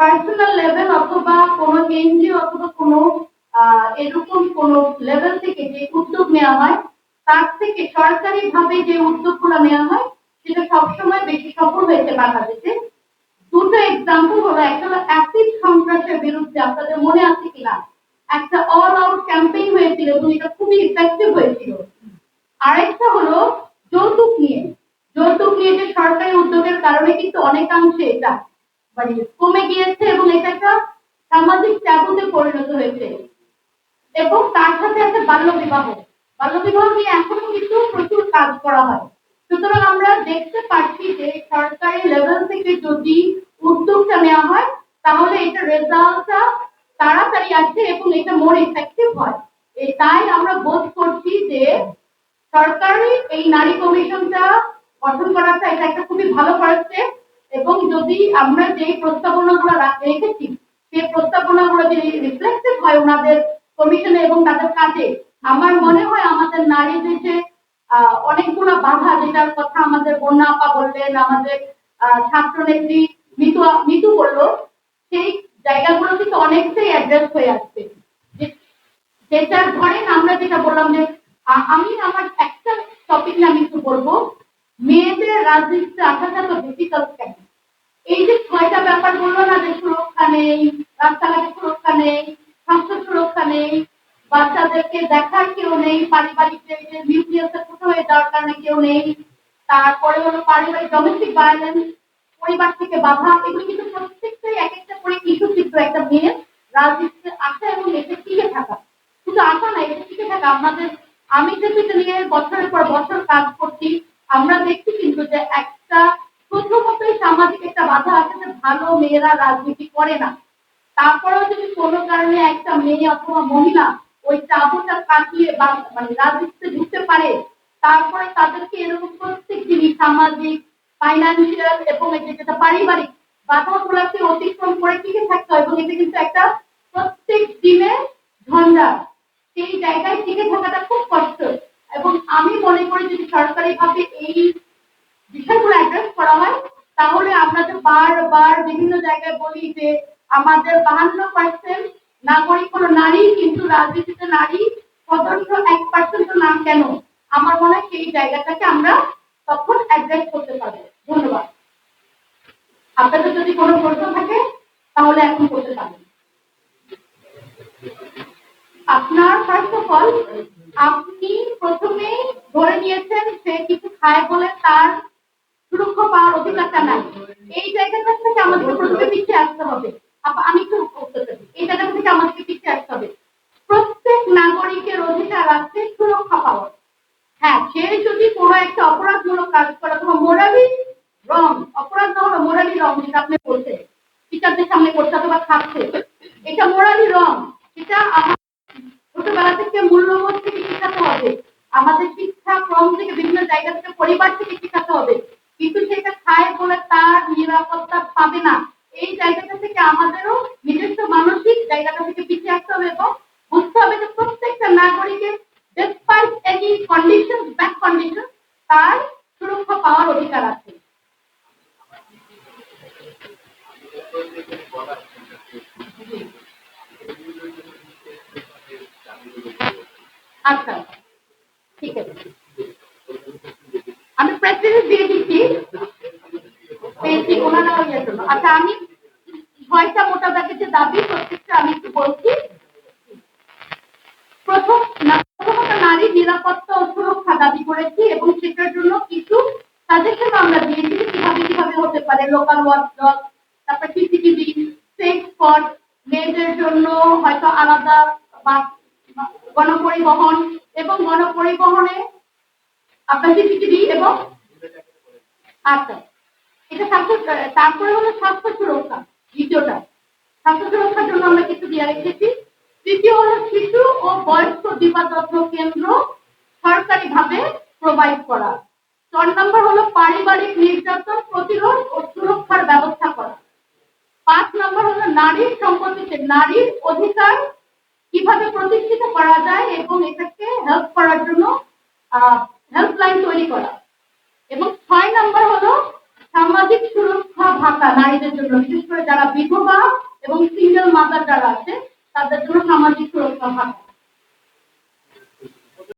Personal level অথবা কোনো NGO অথবা কোনো এরকম কোনো লেভেল থেকে যে উদ্যোগ নেওয়া হয়, তার থেকে সরকারি ভাবে যে উদ্যোগগুলো নেওয়া হয়, সেটা সবসময় বেশি সফল হয়েছে বাংলাদেশে। দুটো এক্সাম্পল হলো, একটা হলো অ্যাসিড সন্ত্রাসের বিরুদ্ধে, আপনাদের মনে আছে কিনা? একটা অল আউট ক্যাম্পেইন হয়েছিল এবং এটা খুবই ইফেক্টিভ হয়েছিল। আরেকটা হলো যৌতুক নিয়ে। যৌতুক নিয়ে যে সরকারি উদ্যোগের কারণে কিন্তু অনেকাংশে এটা মানে কমে গিয়েছে এবং এটা একটা সামাজিক ট্যাবুতে পরিণত হয়েছে। এবং তার সাথে আছে বাল্য বিবাহ বাল্য বিবাহ নিয়ে এখনও কিন্তু প্রচুর কাজ করা হয়। সুতরাং আমরা দেখতে পাচ্ছি যে সরকারি লেভেল থেকে যদি উদ্যোগটা নেওয়া হয়, তাহলে এটা রেজাল্টটা তাড়াতাড়ি আসে এবং এটা মোর ইফেক্টিভ হয়। তাই আমরা বোধ করছি যে সরকারি এই নারী কমিশনটা গঠন করাটা এটা একটা খুবই ভালো এবং যদি আমরা যে প্রস্তাবনাগুলো রাখ- রেখেছি সেই প্রস্তাবনাগুলো যদি রিফ্লেক্টেড হয় ওনাদের কমিশনে এবং তাদের কাজে আমার মনে হয় আমাদের যে আহ, অনেকগুলো বাধা যেটার কথা আমাদের বন্যা আপা বললেন আমাদের আহ, ছাত্রনেত্রী মিতু মিতু বলল সেই জায়গাগুলো কিন্তু অনেকটাই অ্যাড্রেস হয়ে আসছে। যেটা ধরেন আমরা যেটা বললাম যে আমি আমার একটা টপিক নিয়ে আমি একটু বলব মেয়েদের রাজনীতিতে আসাটা তো ডিফিকাল্ট কেন? এই যে ছয়টা ব্যাপার বলল না যে সুরক্ষা নেই, রাস্তাঘাটে সুরক্ষা নেই, স্বাস্থ্য সুরক্ষা নেই, বাচ্চাদেরকে দেখার কেউ নেই, পারিবারিক যে নিউক্লিয়াসে ছোট যাওয়ার কারণে কেউ নেই, তারপরে হলো পারিবারিক ডোমেস্টিক ভায়োলেন্স পরিবার থেকে বাধা, এগুলো কিন্তু প্রত্যেকটাই এক একটা করে ইস্যু চিত্র একটা মেয়ের রাজনীতিতে আসা এবং এতে টিকে থাকা। শুধু আসা না এতে টিকে থাকা। আমাদের, আমি যে নিয়ে বছরের পর বছর কাজ করছি, আমরা দেখছি কিন্তু যে একটা প্রথমতই সামাজিক একটা বাধা আছে যে ভালো মেয়েরা রাজনীতি করে না। তারপরেও যদি কোনো কারণে একটা মেয়ে অথবা মহিলা ওই চাবুটা কাটিয়ে বা মানে রাজনীতিতে ঢুকতে পারে, তারপরে তাদেরকে এরকম প্রত্যেক জিনিস সামাজিক ফাইন্যান্সিয়াল এবং যেটা পারিবারিক বাধাগুলোকে অতিক্রম করে টিকে থাকতে হয়, এবং এটা কিন্তু একটা প্রত্যেক দিনে ঝঞ্ঝা সেই জায়গায় টিকে থাকাটা খুব কষ্ট। এবং আমি মনে করি যদি সরকারি ভাবে এই বিষয়গুলো অ্যাড্রেস করা হয় তাহলে আমরা যে বারবার বিভিন্ন জায়গায় বলি যে আমাদের বাহান্ন পার্সেন্ট নাগরিক হলো নারী, কিন্তু রাজনীতিতে নারী সদস্য এক পার্সেন্ট না কেন? আমার মনে হয় সেই জায়গাটাকে আমরা তখন অ্যাড্রেস করতে পারব। ধন্যবাদ। আপনাদের যদি কোনো প্রশ্ন থাকে, তাহলে এখন করতে পারেন। আপনার ফার্স্ট অফ অল আপনি প্রথমে ধরে নিয়েছেন সে কিছু খায় বলে তার পাওয়ার অধিকারটা নাই। এই জায়গাটা থেকে আমাদের প্রথমে পিছিয়ে আসতে হবে। আমি একটু। এই জায়গা থেকে আমাদেরকে পিছিয়ে আসতে হবে। প্রত্যেক নাগরিকের অধিকার আছে সুরক্ষা পাওয়ার। হ্যাঁ সে যদি কোনো একটা অপরাধমূলক কাজ করে, অথবা মোরালি রং, অপরাধ না হলো মোরালি রং, যেটা আপনি বলছেন, টিচারদের সামনে করছে অথবা খাচ্ছে এটা মোরালি রং, সেটা আমার ছোটবেলা থেকে মূল্যবোধ থেকে শেখাতে হবে। আমাদের শিক্ষা ক্রম থেকে বিভিন্ন জায়গা থেকে পরিবার থেকে শেখাতে হবে। কিন্তু সেটা খায় বলে তার নিরাপত্তা পাবে না। এই জায়গাটা থেকে আমাদেরও নিজস্ব মানসিক জায়গাটা থেকে পিছিয়ে আসতে হবে এবং বুঝতে হবে যে প্রত্যেকটা নাগরিকের any conditions ব্যাক কন্ডিশন তার সুরক্ষা পাওয়ার অধিকার আছে। আচ্ছা ঠিক আছে। প্রেসিডেন্ট দিয়ে দিচ্ছি। পেয়েছি, ওনারা ইয়ের জন্য আচ্ছা আমি ছয়টা মোটা যে দাবি, প্রত্যেকটা আমি একটু বলছি। প্রথম প্রথমত নারী নিরাপত্তা ও সুরক্ষা দাবি করেছি এবং সেটার জন্য কিছু সাজেশন আমরা দিয়েছি কীভাবে কীভাবে হতে পারে। লোকাল ওয়াচ ডগ তারপর সিসিটিভি সেফ স্পট মেয়েদের জন্য হয়তো আলাদা গণপরিবহন এবং গণপরিবহনে আপনার সিসিটিভি এবং আচ্ছা এটা স্বাস্থ্য, তারপরে হলো স্বাস্থ্য সুরক্ষা, দ্বিতীয়টা। স্বাস্থ্য সুরক্ষার জন্য আমরা কিছু দিয়ে রেখেছি। তৃতীয় হলো শিশু ও বয়স্ক দিবাযত্ন কেন্দ্র সরকারিভাবে প্রোভাইড করা। চার নম্বর হলো পারিবারিক নির্যাতন প্রতিরোধ ও সুরক্ষার ব্যবস্থা করা। পাঁচ নম্বর হলো নারীর সম্পত্তিতে নারীর অধিকার কীভাবে প্রতিষ্ঠিত করা যায় এবং এটাকে হেল্প করার জন্য হেল্পলাইন তৈরি করা। এবং ছয় নম্বর হলো সামাজিক সুরক্ষা ভাতা নারীদের জন্য, বিশেষ করে যারা বিধবা এবং সিঙ্গেল মাদার যারা আছে, তাদের জন্য সামাজিক সুরক্ষা ভাতা।